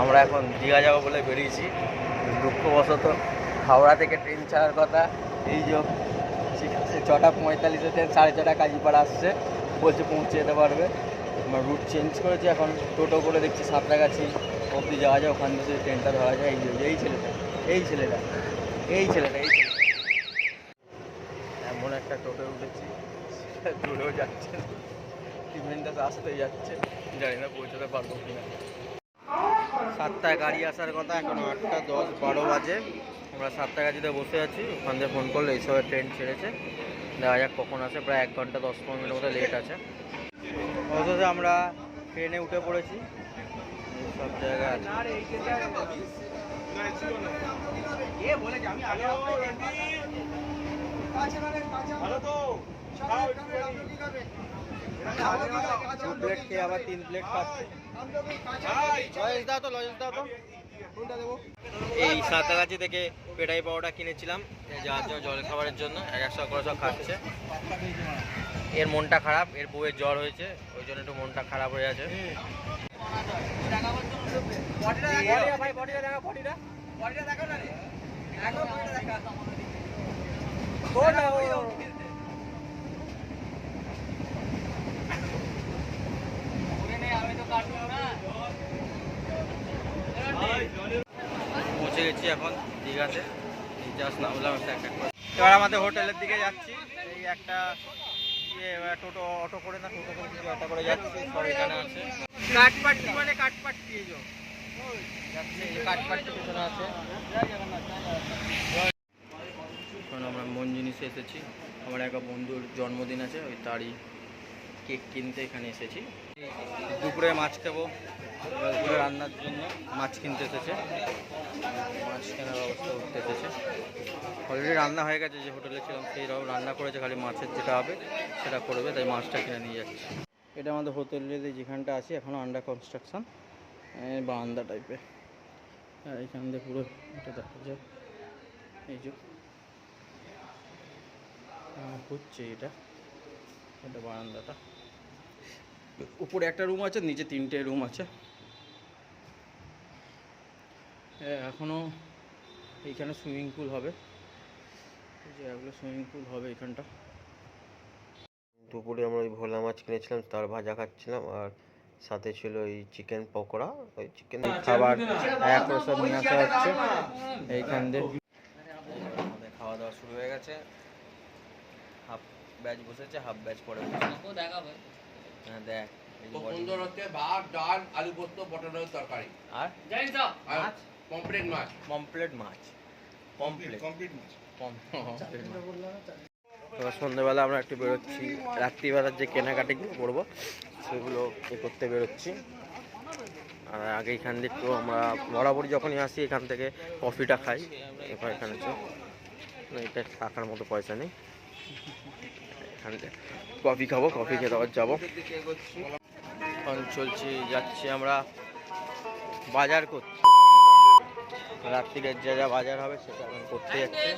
আমরা এখন দীঘা যাব বলে বেরিয়েছি। দুঃখবশত হাওড়া থেকে ট্রেন ছাড়ার কথা। এই যে ছটা পঁয়তাল্লিশে ট্রেন সাড়ে ছটা কাজীপাড়া আসছে, বলছে পৌঁছে যেতে পারবে। আমরা রুট চেঞ্জ করেছি, এখন টোটো করে দেখছি সাঁতরাগাছি অবধি যাওয়া যায়, ওখান থেকে ট্রেনটা ধরা যায়, এই এই ছেলেটা এই ছেলেটা এই ছেলেটা এই ছেলেটা। এমন একটা টোটো উঠেছি দূরেও যাচ্ছে ট্রিটমেন্টটা তো আসতেই যাচ্ছে, জানি না পৌঁছাতে পারব কিনা। সাতটায় গাড়ি আসার কথা এখন আটটা দশ বারো বাজে। আমরা সাতটা গাড়িতে বসে আছি ওখান থেকে ফোন করলে এইসবের ট্রেন ছেড়েছে। দেখা যাক কখন আসে প্রায় এক ঘণ্টা দশ পনেরো মিনিট মতো লেট আছে। অথচ আমরা ট্রেনে উঠে পড়েছি। সব জায়গায় আছে। দু প্লেট খেয়ে আবার তিন প্লেট খাচ্ছি। লজেন্স দাও তো লজেন্স দাও তো। এই সাঁতারাগাছি থেকে পেটাই পাওয়াটা কিনেছিলাম যাওয়ার জন্য জল খাবারের জন্য এক একশো করে সব খাচ্ছে। এর মনটা খারাপ এর বউয়ের জ্বর হয়েছে ওই জন্য একটু মনটা খারাপ হয়ে আছে গেছি জাস্ট নামলাম একটা একটা এবার আমাদের হোটেলের দিকে যাচ্ছি। এই একটা ইয়ে টোটো অটো করে না টোটো করে কিছু অটো করে যাচ্ছি। সব এখানে আছে। কাঠপাট্টি মানে কাঠপাট্টি এই কাঠপাট্টি পেছনে আছে। এখন আমরা মন জিনিসে এসেছি। আমার একটা বন্ধুর জন্মদিন আছে ওই তারই কেক কিনতে এখানে এসেছি। দুপুরে মাছ খাব। রান্নার জন্য মাছ কিনতে এসেছে। মাছ কেনার ব্যবস্থা করতে এসেছে। অলরেডি রান্না হয়ে গেছে, যে হোটেলে ছিলাম সেই রকম রান্না করেছে, খালি মাছের যেটা হবে সেটা করবে, তাই মাছটা কিনে নিয়ে যাচ্ছে। এটা আমাদের হোটেলের যেখানটা আছে এখনও আন্ডার কনস্ট্রাকশন বারান্দা টাইপের আর এখান দিয়ে পুরো এটা দেখা যায় এই যে। হচ্ছে এটা। এটা বারান্দাটা। উপরে একটা রুম আছে, নিচে তিনটে রুম আছে হ্যাঁ, এখনও এইখানে সুইমিং পুল হবে। এই যে এগুলো সুইমিং পুল হবে এখানটা দুপুরে আমরা ওই ভোলা মাছ কিনেছিলাম তার ভাজা খাচ্ছিলাম আর সাথে ছিল ওই চিকেন পকোড়া ওই চিকেন খাবার এক সব নিয়ে আসা হচ্ছে। এইখান দিয়ে আমাদের খাওয়া দাওয়া শুরু হয়ে গেছে। হাফ ব্যাচ বসেছে হাফ ব্যাচ পরে বসেছে। হ্যাঁ দেখ। সুন্দর হচ্ছে ভাত ডাল আলু পোস্ত পটলের তরকারি। আর? আর মাছ? মাছ পমপ্লেট মাছ পমপ্লেট পমপ্লেট এবার সন্ধ্যেবেলা আমরা একটু বেরোচ্ছি। রাত্রিবেলার যে কেনাকাটিগুলো করব সেগুলো এ করতে বেরোচ্ছি। আর আগে এখান থেকে একটু আমরা বরাবরই যখনই আসি এখান থেকে কফিটা খাই। এবার এখানে তো এটা টাকার মতো পয়সা নেই। এখান থেকে কফি খাব কফি খেতে আবার যাব। এখন চলছি যাচ্ছি আমরা বাজার করছি রাত্রিরের যা যা বাজার হবে সেটা এখন করতে যাচ্ছে।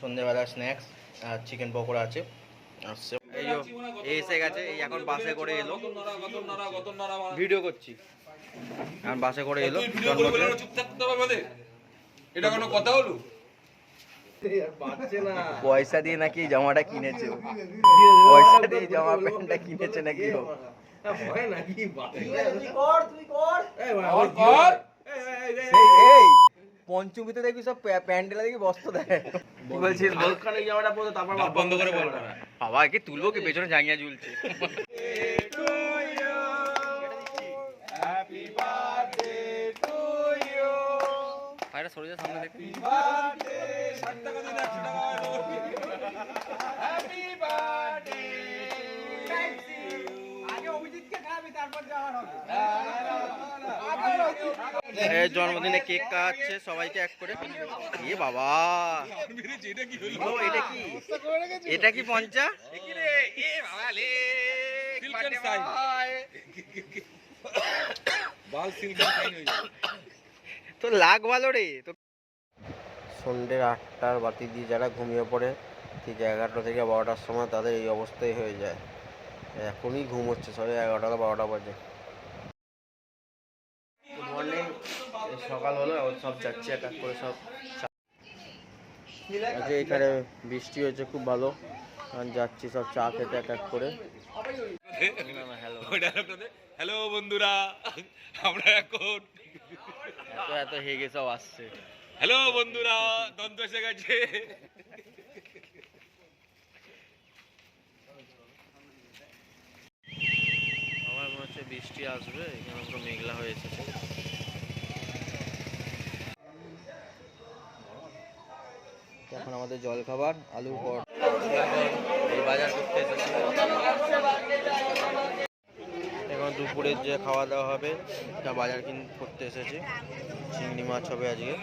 সন্ধ্যেবেলা স্ন্যাক্স আর চিকেন পকোড়া আছে। এই এসে গেছে, এই এখন বাসে করে এলো। ভিডিও করছি। এখন বাসে করে এলো। এটা কোনো কথা হলো? পয়সা দিয়ে নাকি জামাটা কিনেছে পয়সা দিয়ে জামা প্যান্টটা কিনেছে নাকি ও। এই, এই পঞ্চমীতে দেখবি সব প্যা- প্যান্ডেলা দেখি বস্ত্র দেয় কি বলছিস বল? বন্ধ করে বল। বাবা কি তুলবো কি? পেছনে জাঙ্গিয়া ঝুলছে। পায়রা সরে যা সামনে দেখবি জন্মদিনে কেক কাটছে সবাইকে এক করে। এ বাবা। এটা কি? এটা কি পঞ্চা? তো লাগ ভালো রে তো সন্ধ্যের আটটার বাতি দিয়ে যারা ঘুমিয়ে পড়ে ঠিক এগারোটা থেকে বারোটার সময় তাদের এই অবস্থাই হয়ে যায়। এখনই ঘুম হচ্ছে সবে এগারোটা বা বারোটা বাজে। মর্নিং সকাল হলো সব যাচ্ছি এক এক করে সব আজকে এখানে বৃষ্টি হয়েছে খুব ভালো। যাচ্ছি সব চা খেতে এক এক করে। হ্যালো হ্যালো বন্ধুরা আমরা এখন এত এত হেগে সব আসছে। হ্যালো বন্ধুরা দন্ত এসে গেছে। আমার মনে হচ্ছে বৃষ্টি আসবে, এখানে পুরো মেঘলা হয়ে এসেছে। এখন আমাদের জল খাবার আলু পর এই বাজার করতে এসেছি দুপুরের যে খাওয়া দাওয়া হবে তা বাজার কিন করতে এসেছি। চিংড়ি মাছ হবে আজকে।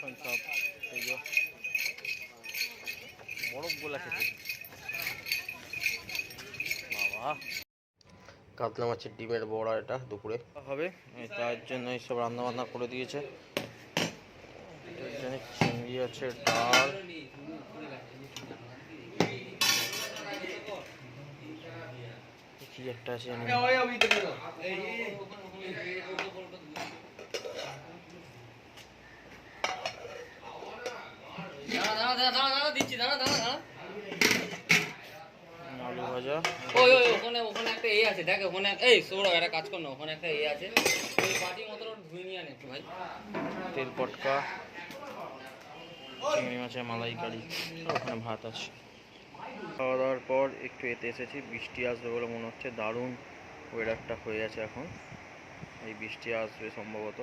সব খেতে। বাবা। কাতলা মাছের ডিমের বড়া এটা দুপুরে। হবে তার জন্য এইসব রান্না বান্না করে দিয়েছে। চিংড়ি আছে, ডাল। কি একটা আছে জানি আলু ভাজা। ওই ওই ওখানে ওখানে একটা এ আছে দেখ ওখানে এই সৌরভ একটা কাজ কর না ওখানে একটা এ আছে। ওই বাটি মতো ওটা ধুয়ে নিয়ে আনে একটু ভাই। তেল পটকা চিংড়ি মাছের মালাইকারি ওখানে ভাত আছে। খাওয়া দাওয়ার পর একটু এতে এসেছি। বৃষ্টি আসবে বলে মনে হচ্ছে। দারুণ ওয়েদারটা হয়ে আছে এখন। এই বৃষ্টি আসবে সম্ভবত।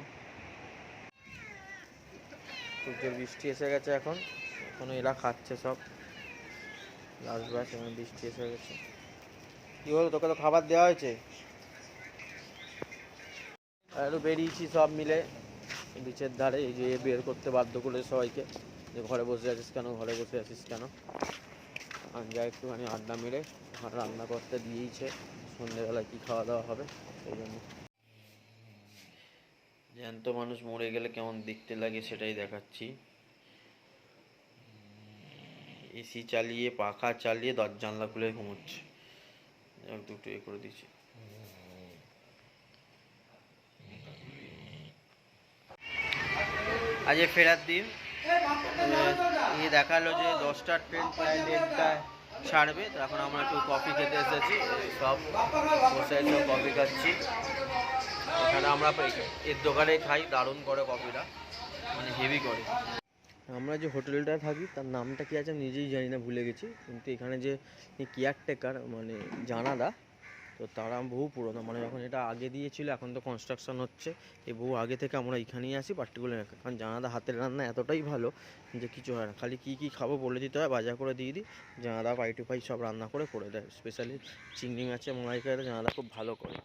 জোর বৃষ্টি এসে গেছে এখন। এখন এরা খাচ্ছে সব। লাস্ট এখন বৃষ্টি এসে গেছে। কি হলো? তোকে তো খাবার দেওয়া হয়েছে। একটু বেরিয়েছি সব মিলে। বিচের ধারে এই যে বের করতে বাধ্য করে সবাইকে। যে ঘরে বসে আছিস কেন? ঘরে বসে আছিস কেন? যা একটুখানি আড্ডা মেরে ওখানে রান্না করতে দিয়েইছে। সন্ধ্যেবেলায় কি খাওয়া দাওয়া হবে সেই জন্য। জ্যান্ত মানুষ মরে গেলে কেমন দেখতে লাগে সেটাই দেখাচ্ছি। এসি চালিয়ে, পাখা চালিয়ে দরজা জানলা খুলে ঘুমোচ্ছে। দুটো এ করে দিয়েছি। আজ ফেরার দিন। ইয়ে দেখাল যে দশটার ট্রেন প্রায় দেড়টায় ছাড়বে, তো এখন আমরা একটু কফি খেতে এসেছি। সব বসে সব কফি খাচ্ছি। এখানে আমরা এর দোকানে খাই, দারুণ করে কফিটা মানে হেভি করে। আমরা যে হোটেলটা থাকি, তার নামটা কি আছে আমি নিজেই জানি না, ভুলে গেছি। কিন্তু এখানে যে কেয়ারটেকার মানে জানাদা তো তারা বহু পুরনো মানে যখন এটা আগে দিয়েছিল এখন তো কনস্ট্রাকশন হচ্ছে। এই বহু আগে থেকে আমরা এখানেই আসি পার্টিকুলার কারণ জানাদা হাতের রান্না এতটাই ভালো যে কিছু হয় না। খালি কী কী খাব বলে দিতে হয় বাজার করে দিয়ে দিই। জানাদা পাই টু পাই সব রান্না করে করে দেয়। স্পেশালি চিংড়ি মাছের মালাইকারিটা জানাদা খুব ভালো করে।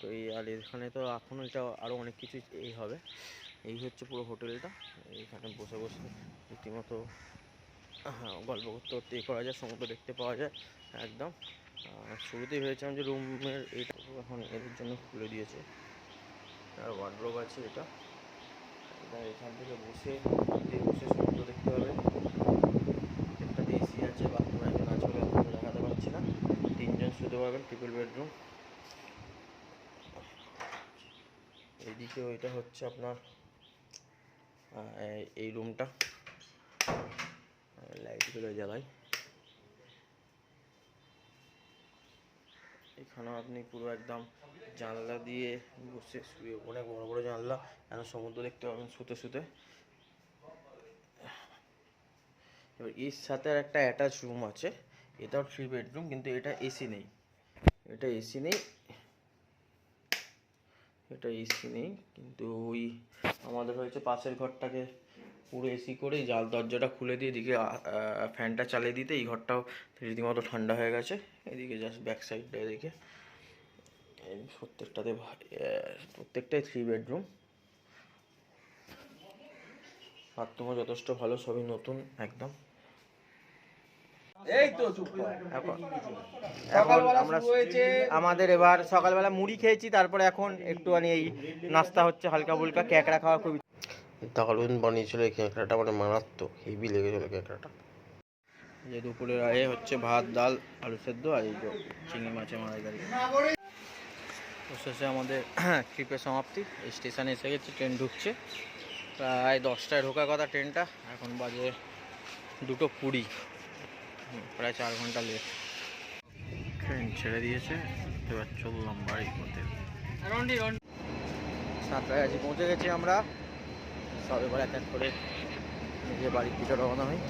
তো এই আর এখানে তো এখনও এটা আরও অনেক কিছু এই হবে। এই হচ্ছে পুরো হোটেলটা। এইখানে বসে বসে রীতিমতো হ্যাঁ, গল্প করতে করতে এ করা যায় সমুদ্র দেখতে পাওয়া যায় একদম। শুরুতেই ভেবেছিলাম যে রুমের এইটা এখন এদের জন্য খুলে দিয়েছে। আর ওয়ার্ড্রোব আছে এটা এটা এখান থেকে বসে বসে সমুদ্র দেখতে হবে একটাতে এসি আছে বাথরুম একজন আছে বলে আপনাকে দেখাতে পারছি না। তিনজন শুতে পারবেন ট্রিপল বেডরুম এইদিকে ওইটা হচ্ছে আপনার এই- রুমটা লাইটগুলো জ্বালাই। এখানেও আপনি পুরো একদম জানলা দিয়ে বসে শুয়ে অনেক বড় বড় জানলা এখন সমুদ্র দেখতে পাবেন শুতে শুতে। এবার এর সাথে আর একটা অ্যাটাচ রুম আছে, এটাও থ্রি বেডরুম কিন্তু এটা এসি নেই। এটা এসি নেই, এটা এসি নেই, কিন্তু ওই আমাদের হয়েছে পাশের ঘরটাকে পুরো এসি করে জাল দরজাটা খুলে দিয়ে এদিকে ফ্যানটা চালিয়ে দিতে এই ঘরটাও রীতিমতো ঠান্ডা হয়ে গেছে। এদিকে জাস্ট ব্যাক সাইডটা এদিকে। প্রত্যেকটাতে প্রত্যেকটাই থ্রি বেডরুম বাথরুমও যথেষ্ট ভালো সবই নতুন একদম। এই তো এখন এখন আমরা আমাদের এবার সকালবেলা মুড়ি খেয়েছি তারপরে এখন একটুখানি এই নাস্তা হচ্ছে হালকা ফুলকা ক্যাকড়া খাওয়া খুব দারুণ বানিয়েছিল এই ক্যাঁকড়াটা মানে মারাত্মক হেভি লেগেছিল ক্যাঁকড়াটা। যে দুপুরের আয়ে হচ্ছে ভাত ডাল আলু সেদ্ধ আর এই যে চিংড়ি মাছের মালাইকারি। শেষে আমাদের ট্রিপের সমাপ্তি। স্টেশনে এসে গেছে ট্রেন ঢুকছে। প্রায় দশটায় ঢোকার কথা ট্রেনটা এখন বাজে দুটো কুড়ি। প্রায় চার ঘণ্টা লেট। ট্রেন ছেড়ে দিয়েছে এবার চললাম বাড়ির পথে। রন্ডি রন্ডি। সাতটায় আছি পৌঁছে গেছি আমরা। সব এবার এক এক করে নিজের বাড়ির দিকে রওনা হই